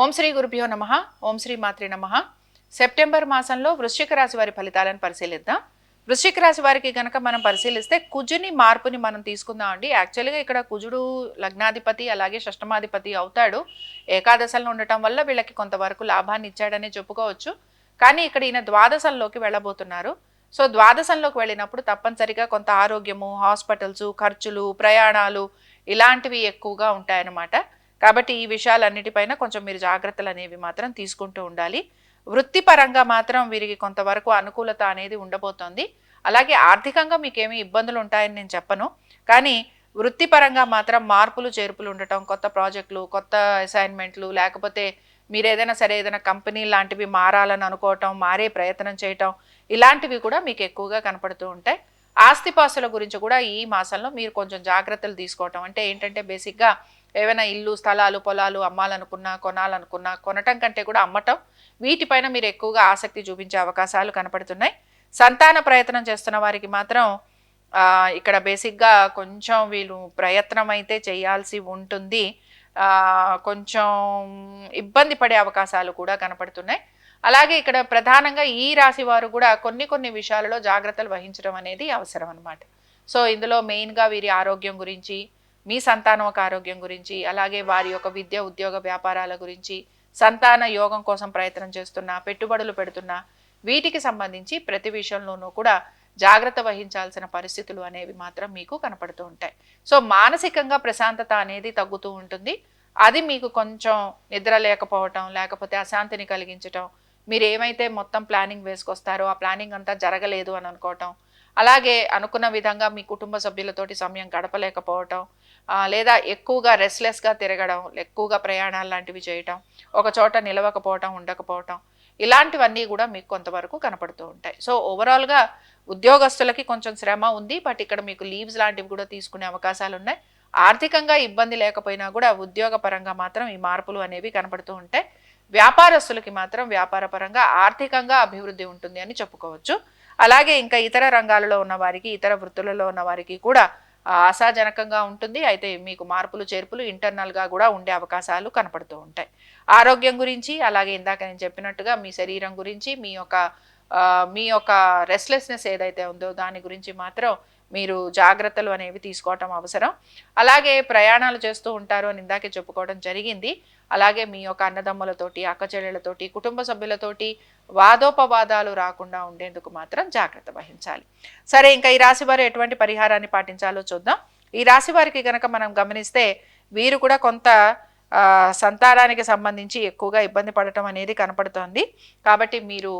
ఓం శ్రీ గురుభ్యో నమ ఓం శ్రీ మాత్రి నమ. సెప్టెంబర్ మాసంలో వృశ్చిక రాశి వారి ఫలితాలను పరిశీలిద్దాం. వృశ్చిక రాశి వారికి కనుక మనం పరిశీలిస్తే కుజుని మార్పుని మనం తీసుకుందాం అండి. యాక్చువల్గా ఇక్కడ కుజుడు లగ్నాధిపతి అలాగే షష్టమాధిపతి అవుతాడు. ఏకాదశంలో ఉండటం వల్ల వీళ్ళకి కొంతవరకు లాభాన్ని ఇచ్చాడనే చెప్పుకోవచ్చు. కానీ ఇక్కడ ఈయన ద్వాదశంలోకి వెళ్ళబోతున్నారు. సో ద్వాదశంలోకి వెళ్ళినప్పుడు తప్పనిసరిగా కొంత ఆరోగ్యము హాస్పిటల్స్ ఖర్చులు ప్రయాణాలు ఇలాంటివి ఎక్కువగా ఉంటాయన్నమాట. కాబట్టి ఈ విషయాలన్నిటిపైన కొంచెం మీరు జాగ్రత్తలు అనేవి మాత్రం తీసుకుంటూ ఉండాలి. వృత్తిపరంగా మాత్రం వీరికి కొంతవరకు అనుకూలత అనేది ఉండబోతోంది. అలాగే ఆర్థికంగా మీకేమి ఇబ్బందులు ఉంటాయని నేను చెప్పను. కానీ వృత్తిపరంగా మాత్రం మార్పులు చేర్పులు ఉండటం కొత్త ప్రాజెక్టులు కొత్త అసైన్మెంట్లు లేకపోతే మీరు ఏదైనా సరే ఏదైనా కంపెనీ లాంటివి మారాలని అనుకోవటం మారే ప్రయత్నం చేయటం ఇలాంటివి కూడా మీకు ఎక్కువగా కనపడుతూ ఉంటాయి. ఆస్తిపాస్తుల గురించి కూడా ఈ మాసంలో మీరు కొంచెం జాగ్రత్తలు తీసుకోవటం అంటే ఏంటంటే బేసిక్గా ఏవైనా ఇల్లు స్థలాలు పొలాలు అమ్మాలనుకున్నా కొనాలనుకున్నా కొనటం కంటే కూడా అమ్మటం వీటిపైన మీరు ఎక్కువగా ఆసక్తి చూపించే అవకాశాలు కనపడుతున్నాయి. సంతాన ప్రయత్నం చేస్తున్న వారికి మాత్రం ఇక్కడ బేసిక్గా కొంచెం వీళ్ళు ప్రయత్నం అయితే చేయాల్సి ఉంటుంది. కొంచెం ఇబ్బంది పడే అవకాశాలు కూడా కనపడుతున్నాయి. అలాగే ఇక్కడ ప్రధానంగా ఈ రాశి వారు కూడా కొన్ని కొన్ని విషయాలలో జాగ్రత్తలు వహించడం అనేది అవసరం అనమాట సో ఇందులో మెయిన్గా వీరి ఆరోగ్యం గురించి మీ సంతానం ఒక ఆరోగ్యం గురించి అలాగే వారి యొక్క విద్య ఉద్యోగ వ్యాపారాల గురించి సంతాన యోగం కోసం ప్రయత్నం చేస్తున్నా పెట్టుబడులు పెడుతున్నా వీటికి సంబంధించి ప్రతి విషయంలోనూ కూడా జాగ్రత్త వహించాల్సిన పరిస్థితులు అనేవి మాత్రం మీకు కనపడుతూ ఉంటాయి. సో మానసికంగా ప్రశాంతత అనేది తగ్గుతూ ఉంటుంది. అది మీకు కొంచెం నిద్ర లేకపోవటం లేకపోతే అశాంతిని కలిగించటం మీరు ఏమైతే మొత్తం ప్లానింగ్ వేసుకొస్తారో ఆ ప్లానింగ్ అంతా జరగలేదు అని అనుకోవటం అలాగే అనుకున్న విధంగా మీ కుటుంబ సభ్యులతోటి సమయం గడపలేకపోవటం లేదా ఎక్కువగా రెస్లెస్గా తిరగడం ఎక్కువగా ప్రయాణాలు లాంటివి చేయటం ఒక చోట నిలవకపోవటం ఉండకపోవటం ఇలాంటివన్నీ కూడా మీకు కొంతవరకు కనపడుతూ ఉంటాయి. సో ఓవరాల్గా ఉద్యోగస్తులకి కొంచెం శ్రమ ఉంది బట్ ఇక్కడ మీకు లీవ్స్ లాంటివి కూడా తీసుకునే అవకాశాలు ఉన్నాయి. ఆర్థికంగా ఇబ్బంది లేకపోయినా కూడా ఉద్యోగ పరంగా మాత్రం ఈ మార్పులు అనేవి కనపడుతూ ఉంటాయి. వ్యాపారస్తులకి మాత్రం వ్యాపార పరంగా ఆర్థికంగా అభివృద్ధి ఉంటుంది అని చెప్పుకోవచ్చు. అలాగే ఇంకా ఇతర రంగాలలో ఉన్న వారికి ఇతర వృత్తులలో ఉన్న వారికి కూడా ఆశాజనకంగా ఉంటుంది. అయితే మీకు మార్పులు చేర్పులు ఇంటర్నల్గా కూడా ఉండే అవకాశాలు కనపడుతూ ఉంటాయి. ఆరోగ్యం గురించి అలాగే ఇందాక నేను చెప్పినట్టుగా మీ శరీరం గురించి మీ యొక్క మీ యొక్క రెస్ట్లెస్నెస్ ఏదైతే ఉందో దాని గురించి మాత్రం మీరు జాగ్రత్తలు అనేవి తీసుకోవటం అవసరం. అలాగే ప్రయాణాలు చేస్తూ ఉంటారు అని ఇందాకే చెప్పుకోవడం జరిగింది. అలాగే మీ యొక్క అన్నదమ్ములతోటి అక్కచెల్లెళ్ళతోటి కుటుంబ సభ్యులతోటి వాదోపవాదాలు రాకుండా ఉండేందుకు మాత్రం జాగ్రత్త వహించాలి. సరే ఇంకా ఈ రాశి వారు ఎటువంటి పరిహారాన్ని పాటించాలో చూద్దాం. ఈ రాశి వారికి కనుక మనం గమనిస్తే వీరు కూడా కొంత సంతానానికి సంబంధించి ఎక్కువగా ఇబ్బంది పడటం అనేది కనపడుతోంది. కాబట్టి మీరు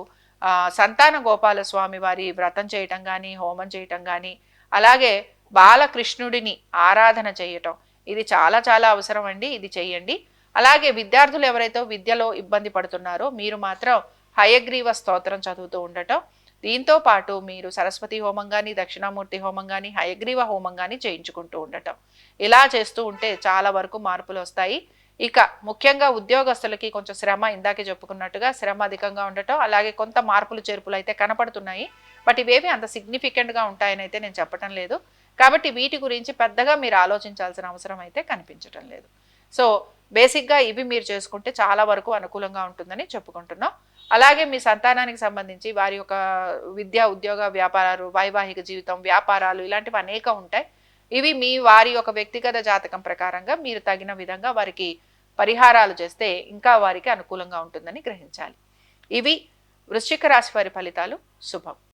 సంతాన గోపాల స్వామి వారి వ్రతం చేయటం కానీ హోమం చేయటం కానీ అలాగే బాలకృష్ణుడిని ఆరాధన చేయటం. ఇది చాలా చాలా అవసరం అండి ఇది చేయండి. అలాగే విద్యార్థులు ఎవరైతే విద్యలో ఇబ్బంది పడుతున్నారో మీరు మాత్రం హయగ్రీవ స్తోత్రం చదువుతూ ఉండటం. దీంతో పాటు మీరు సరస్వతి హోమం కానీ దక్షిణామూర్తి హోమం కానీ హయగ్రీవ హోమం కానీ చేయించుకుంటూ ఉండటం. ఇలా చేస్తూ ఉంటే చాలా వరకు మార్పులు వస్తాయి. ఇక ముఖ్యంగా ఉద్యోగస్తులకి కొంచెం శ్రమ ఇందాకే చెప్పుకున్నట్టుగా శ్రమ అధికంగా ఉండటం అలాగే కొంత మార్పులు చేర్పులు అయితే కనపడుతున్నాయి. బట్ ఇవేవి అంత సిగ్నిఫికెంట్గా ఉంటాయని అయితే నేను చెప్పటం లేదు. కాబట్టి వీటి గురించి పెద్దగా మీరు ఆలోచించాల్సిన అవసరం అయితే కనిపించటం లేదు. సో బేసిక్గా ఇవి మీరు చేసుకుంటే చాలా వరకు అనుకూలంగా ఉంటుందని చెప్పుకుంటున్నాం. అలాగే మీ సంతానానికి సంబంధించి వారి యొక్క విద్య ఉద్యోగ వ్యాపారాలు వైవాహిక జీవితం వ్యాపారాలు ఇలాంటివి అనేక ఉంటాయి. ఇవి మీ వారి యొక్క వ్యక్తిగత జాతకం ప్రకారంగా మీరు తగిన విధంగా వారికి పరిహారాలు చేస్తే ఇంకా వారికి అనుకూలంగా ఉంటుందని గ్రహించాలి. ఇవి వృశ్చిక రాశి వారి ఫలితాలు. శుభం.